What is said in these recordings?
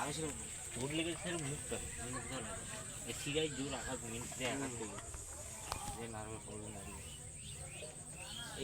আমি ছিল ভোট লেগেছে সেরকম মুখ করে। সিগাই জোর আঘাত মিনিটে আঘাত দেবে যে নার্ভে পড়বে না।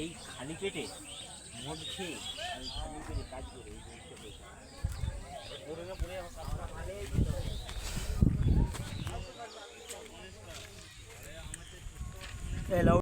এই খালি পেটে মদ খেয়ে আর খালি পেটে কাজ করে এই জিনিসটা। পড়ে না